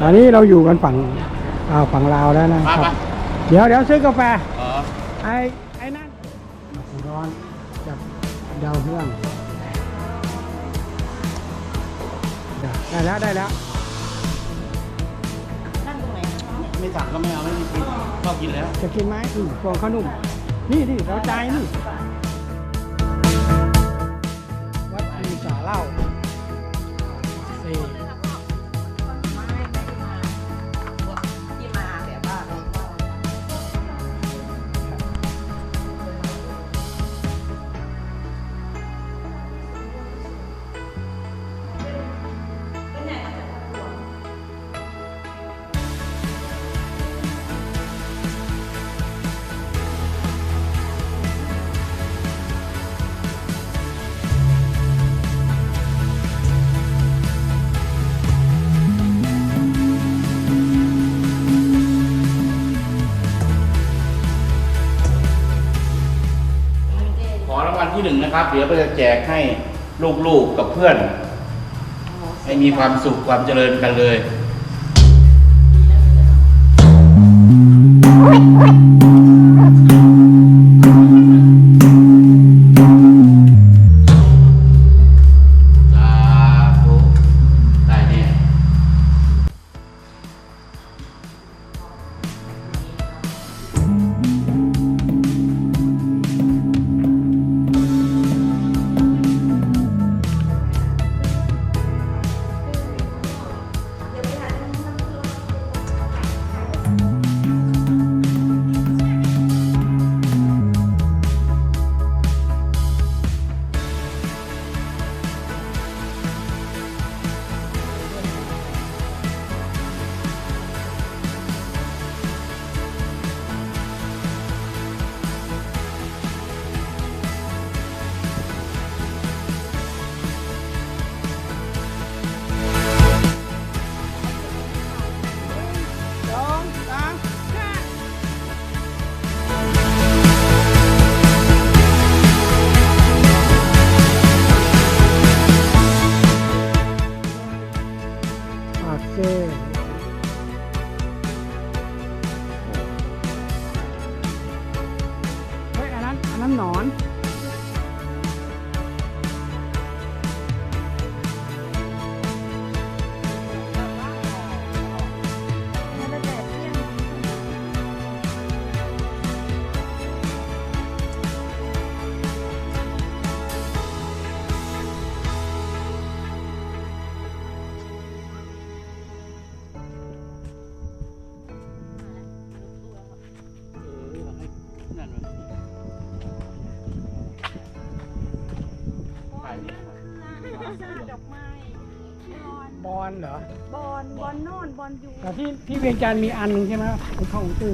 ตอนนี้เราอยู่กันฝั่งอ่าฝั่งลาวแล้วนะคมารับปะเดี๋ยวเดี๋ยวซื้อกาแฟอ๋อไอ้ไอ้นั่นร้อนจากดาวเรื่องได้แล้วได้แล้วไม่สั่งก็ไม่เอาไม่มีกินชอบกินแล้ว จะกินไหมอืมฟองข้าวนุ่ม นี่ดิเราใจายนี่ ที่หนึ่งนะครับ เดี๋ยวก็จะแจกให้ลูกๆกับเพื่อน ให้มีความสุขความเจริญกันเลยส นนั้นอน นั้นหนอนดอกไม้บอลบอลเหรอบอลบอลโน่นบอลอยู่แต่ที่ที่เวียงจันทร์มีอันหนึ่งใช่ไหมที่เข้าของตู้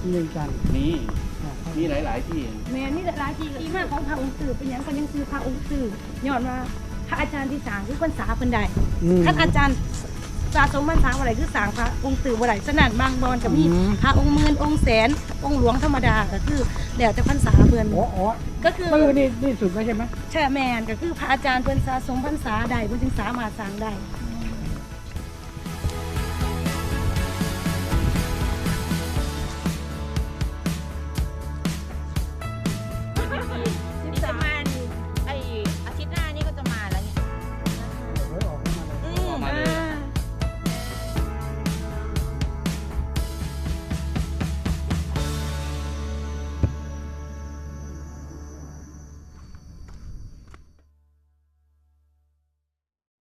ที่เวียงจันทร์นี่อะมีหลาย ๆ ที่แม่นี่หลายทีที่มาของพระองค์สื่อเป็นหยังคนยังซื้อพระองค์สื่อย้อนว่าพระอาจารย์ที่สร้างคือคนสาคนใดอืมท่านอาจารย์ สะสมพรรษาอะไรคือสร้างพระองค์สื่ออะไรสนั่นบางบอนกับมีอืมพระองค์หมื่นองค์แสนองค์หลวงธรรมดาก็คือแล้วแต่พรรษาเพื่อนโอ้โอ้ก็คือตื้อนี่นี่สุดแล้วใช่ไหมใช่แมนก็คือพระอาจารย์เพิ่นสะสมพรรษาใดเพิ่นจึงสามารถสร้างได้